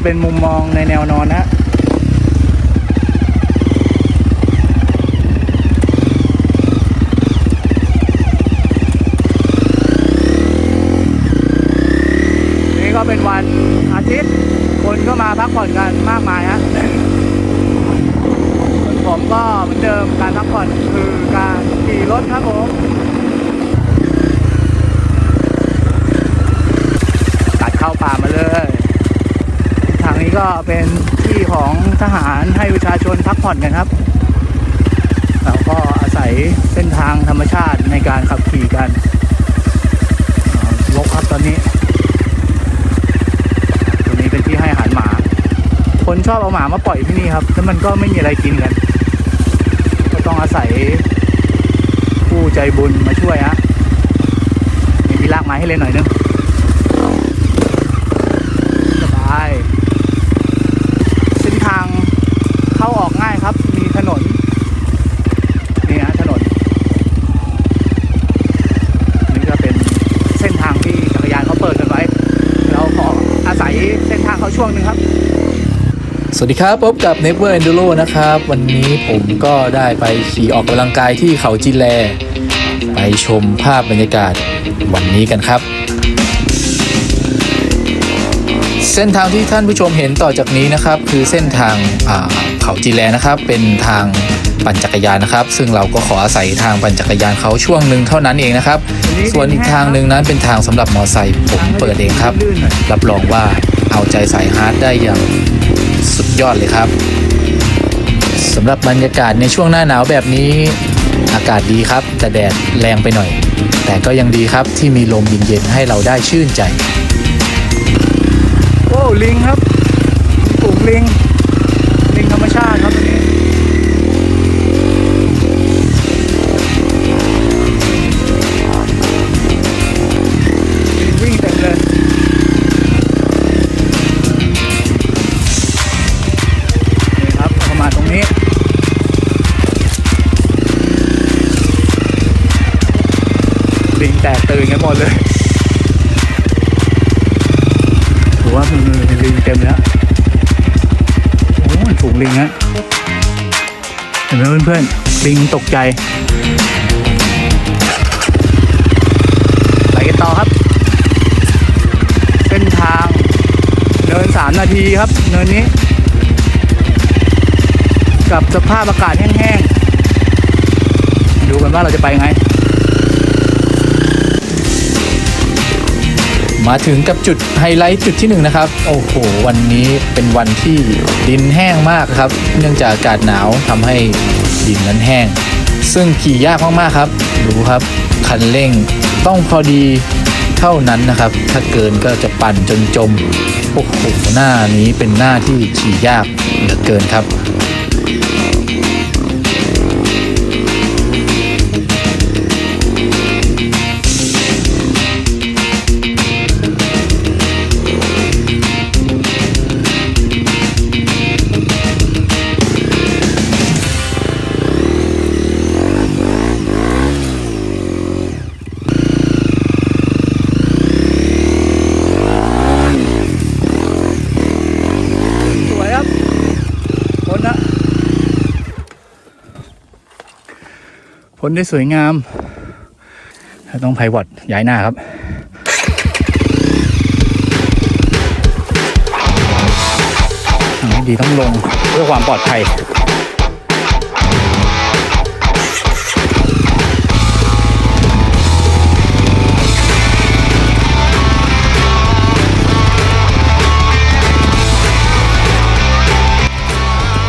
จะเป็นมุมมองในแนวนอนนะ นี่ก็เป็นวันอาทิตย์ คนก็มาพักผ่อนกันมากมายฮะส่วนผมก็เหมือนเดิมการพักผ่อนคือการขี่รถครับผม ตัดเข้าป่ามาเลย ทางนี้ก็ เป็นที่ของทหารให้ประชาชนพักผ่อนกันครับ เราก็อาศัยเส้นทางธรรมชาติในการขับขี่กันลกครับตอนนี้ตรงนี้เป็นที่ให้อาหารหมา คนชอบเอาหมามาปล่อยที่นี่ครับแล้วมันก็ไม่มีอะไรกินกัน ก็ต้องอาศัยผู้ใจบุญมาช่วยฮะมีลากไม้ให้เล่นหน่อยนึง สบาย เส้นทางเข้าออกง่ายครับ มีถนน นี่ฮะถนน นี่ก็เป็นเส้นทางที่จักรยานเขาเปิดกันไว้ เราขออาศัยเส้นทางเขาช่วงหนึ่งครับ สวัสดีครับ พบกับ Never Enduro นะครับ วันนี้ผมก็ได้ไปขี่ออกกำลังกายที่เขาจิแล ไปชมภาพบรรยากาศวันนี้กันครับ เส้นทางที่ท่านผู้ชมเห็นต่อจากนี้นะครับ คือเส้นทางอ่าเขาจิแลนะครับ เป็นทางปั่นจักรยานนะครับ ซึ่งเราก็ขออาศัยทางปั่นจักรยานเขาช่วงหนึ่งเท่านั้นเองนะครับ ส่วนอีกทางหนึ่งนั้นเป็นทางสำหรับมอไซค์ผมเปิดเองครับ รับรองว่าเอาใจสายฮาร์ดได้อย่าง สุดยอดเลยครับสำหรับบรรยากาศในช่วงหน้าหนาวแบบนี้ อากาศดีครับ แต่แดดแรงไปหน่อย แต่ก็ยังดีครับที่มีลมเย็นๆให้เราได้ชื่นใจโอ้ลิงครับฝูกลิงลิงธรรมชาติครับ งลิงฮะเห็นไหมเพื่อนๆลิงตกใจไปกันต่อครับ เส้นทางเดินสามนาทีครับ เนินนี้ กับสภาพอากาศแห้งๆ ดูกันว่าเราจะไปไง มาถึงกับจุดไฮไลท์จุดที่หนึ่งนะครับ โอ้โห วันนี้เป็นวันที่ดินแห้งมากครับ เนื่องจากอากาศหนาวทำให้ดินนั้นแห้ง ซึ่งขี่ยากมากๆครับ ดูครับ คันเร่งต้องพอดีเท่านั้นนะครับ ถ้าเกินก็จะปั่นจนจม โอ้โห หน้านี้เป็นหน้าที่ขี่ยากเหลือเกินครับ พ้นได้สวยงาม ต้องไพวอตย้ายหน้าครับดีต้องลงเพื่อความปลอดภัย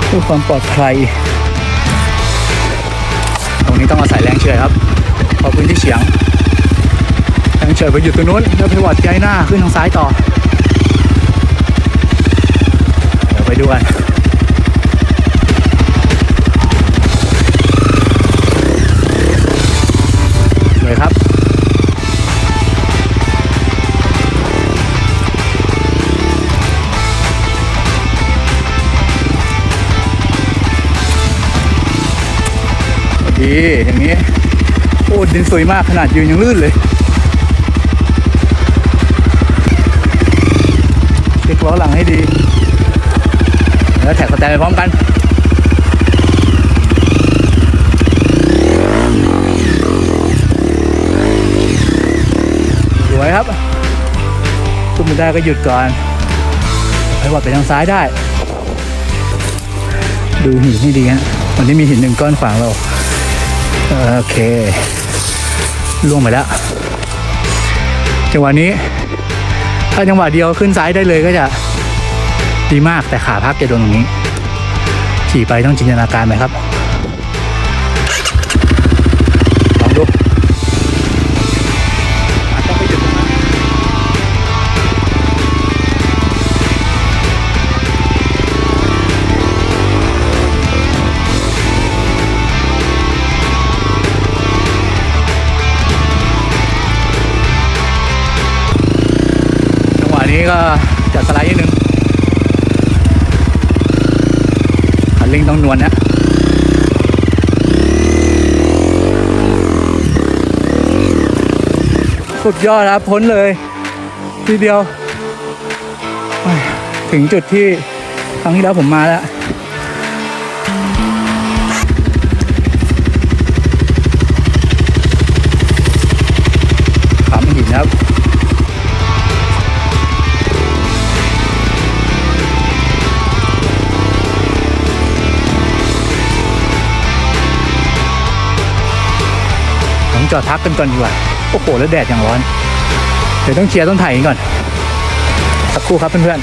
เพื่อความปลอดภัย ตรงนี้ต้องอาศัยแรงเฉยครับพอพื้นที่เฉียงแรงเฉยไปหยุดตรงนู้นแล้วไปวัดย้ายหน้าขึ้นทางซ้ายต่อ เดี๋ยวไปดูกัน ดีอย่างนี้ โอ้ดินสวยมากขนาดยืนยังลื่นเลยเช็คล้อหลังให้ดี แล้วแท็กสแตนไปพร้อมกันสวยครับขึ้นไม่ได้ก็หยุดก่อนไปวัดไปทางซ้ายได้ ดูหินให้ดีฮะวันนี้มีหินหนึ่งก้อนขวางเรา โอเคล่วงไปแล้วจังหวะนี้ ถ้าจังหวะเดียวขึ้นซ้ายได้เลยก็จะดีมากแต่ขาพักจะโดนตรงนี้ขี่ไปต้องจินตนาการไหมครับ นี้ก็จะสไลด์นิดนึงคันเร่งต้องนวลนะสุดยอดครับพ้นเลย ทีเดียว ถึงจุดที่ครั้งที่แล้วผมมาแล้ว จอดพักกันก่อนดีกว่า โอ้โห แล้วแดดอย่างร้อน เดี๋ยวต้องเคลียร์ต้นไผ่นี้ก่อน สักครู่ครับเพื่อน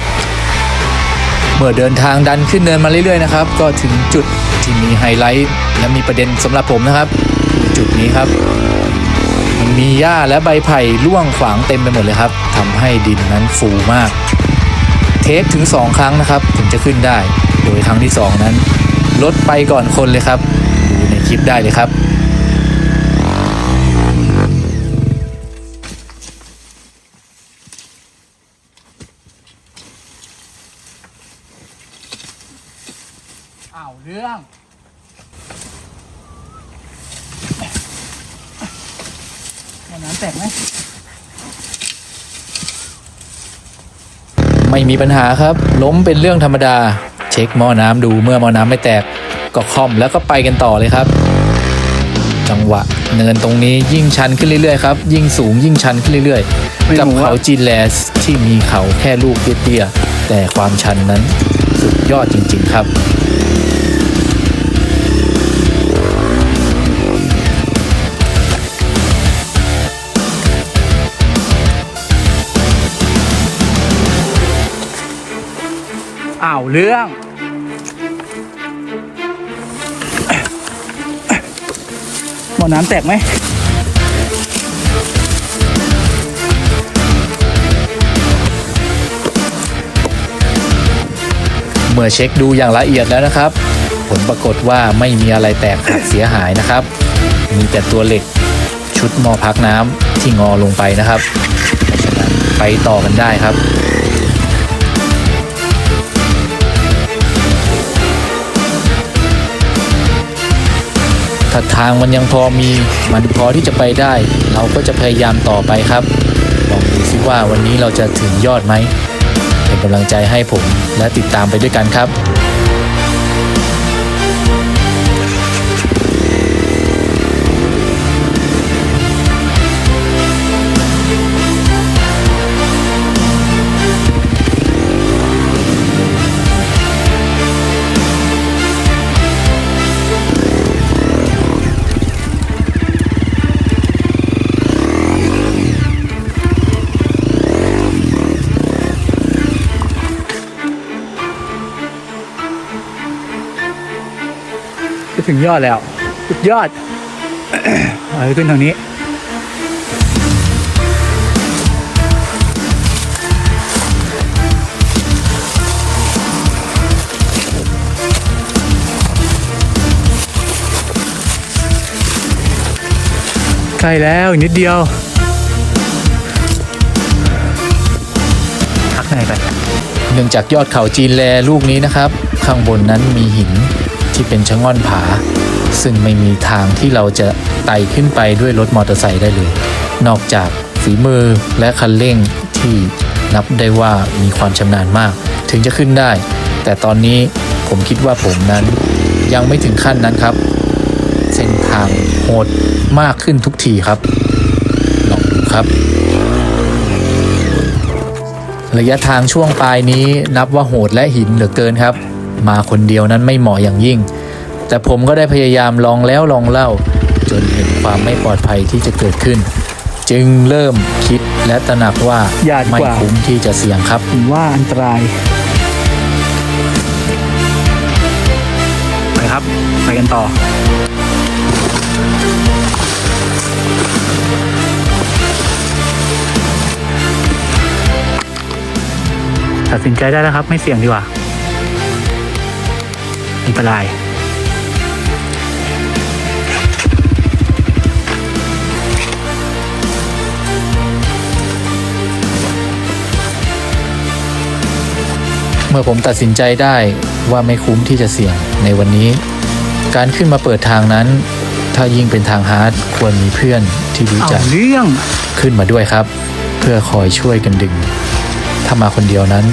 เมื่อเดินทางดันขึ้นเนินมาเรื่อยๆนะครับ ก็ถึงจุดที่มีไฮไลท์และมีประเด็นสำหรับผมนะครับจุดนี้ครับมันมีหญ้าและใบไผ่ร่วงขวางเต็มไปหมดเลยครับทำให้ดินนั้นฟูมาก เทคถึง 2 ครั้งนะครับ ถึงจะขึ้นได้ โดยครั้งที่ 2 นั้นรถไปก่อนคนเลยครับ ดูในคลิปได้เลยครับ นนั้นแตกไหมไม่มีปัญหาครับ ล้มเป็นเรื่องธรรมดา เช็คหม้อน้ำดูเมื่อหม้อน้ำไม่แตก ก็ค่อมแล้วก็ไปกันต่อเลยครับ จังหวะเนินตรงนี้ยิ่งชันขึ้นเรื่อยๆครับ ยิ่งสูงยิ่งชันขึ้นเรื่อยๆ กับเขาจีนแลสที่มีเขาแค่ลูกเตี้ยๆแต่ความชันนั้นสุดยอดจริง ๆ ครับ อ้าเรื่อง หมอน้ำแตกไหมเมื่อเช็คดูอย่างละเอียดแล้วนะครับ ผลปรากฏว่าไม่มีอะไรแตกหักเสียหายนะครับ มีแต่ตัวเหล็กชุดมอพักน้ำที่งอลงไปนะครับ ไปต่อกันได้ครับ ถ้าทางมันยังพอมีมันพอที่จะไปได้ เราก็จะพยายามต่อไปครับลองดูซิว่าวันนี้เราจะถึงยอดไหมเป็นกำลังใจให้ผมและติดตามไปด้วยกันครับ ถึงยอดแล้วสุดยอดเอาขึ้นทางนี้ ใกล้แล้วอีกนิดเดียวพักไหนไปเนื่องจากยอดเขาจีนแลลูกนี้นะครับ ข้างบนนั้นมีหิน ที่เป็นชะง่อนผา ซึ่งไม่มีทางที่เราจะไต่ขึ้นไปด้วยรถมอเตอร์ไซค์ได้เลย นอกจากฝีมือและคันเร่งที่นับได้ว่ามีความชำนาญมาก ถึงจะขึ้นได้ แต่ตอนนี้ผมคิดว่าผมนั้นยังไม่ถึงขั้นนั้นครับ เส้นทางโหดมากขึ้นทุกทีครับ ลองดูครับ ระยะทางช่วงปลายนี้นับว่าโหดและหินเหลือเกินครับ มาคนเดียวนั้นไม่เหมาะอย่างยิ่ง แต่ผมก็ได้พยายามลองแล้วลองเล่า จนเห็นความไม่ปลอดภัยที่จะเกิดขึ้น จึงเริ่มคิดและตระหนักว่าอย่าดีไม่กว่าคุ้มที่จะเสี่ยงครับผมว่าอันตรายไปครับไปกันต่อตัดสินใจได้แล้วครับ ไม่เสี่ยงดีกว่า อันตรายเมื่อผมตัดสินใจได้ว่าไม่คุ้มที่จะเสี่ยงในวันนี้ การขึ้นมาเปิดทางนั้น ถ้ายิ่งเป็นทางฮาร์ดควรมีเพื่อนที่รู้เอาจักเรื่องขึ้นมาด้วยครับ เพื่อคอยช่วยกันดึง ถ้ามาคนเดียวนั้น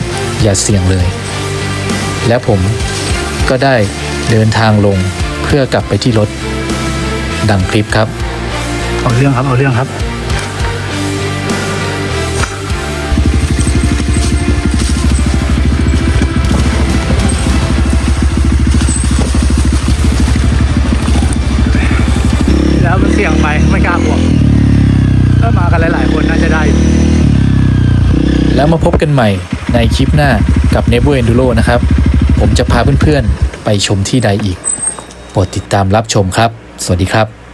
อย่าเสี่ยงเลย และผม ก็ได้เดินทางลงเพื่อกลับไปที่รถ ดังคลิปครับ เอาเรื่องครับ เอาเรื่องครับ แล้วมันเสี่ยงไปไม่กล้าบวกถ้ามากันหลาย ๆ คนน่าจะได้อยู่แล้วมาพบกันใหม่ในคลิปหน้ากับ n e v e r Enduro นะครับ ผมจะพาเพื่อนๆ ไปชมที่ใดอีก โปรดติดตามรับชมครับ สวัสดีครับ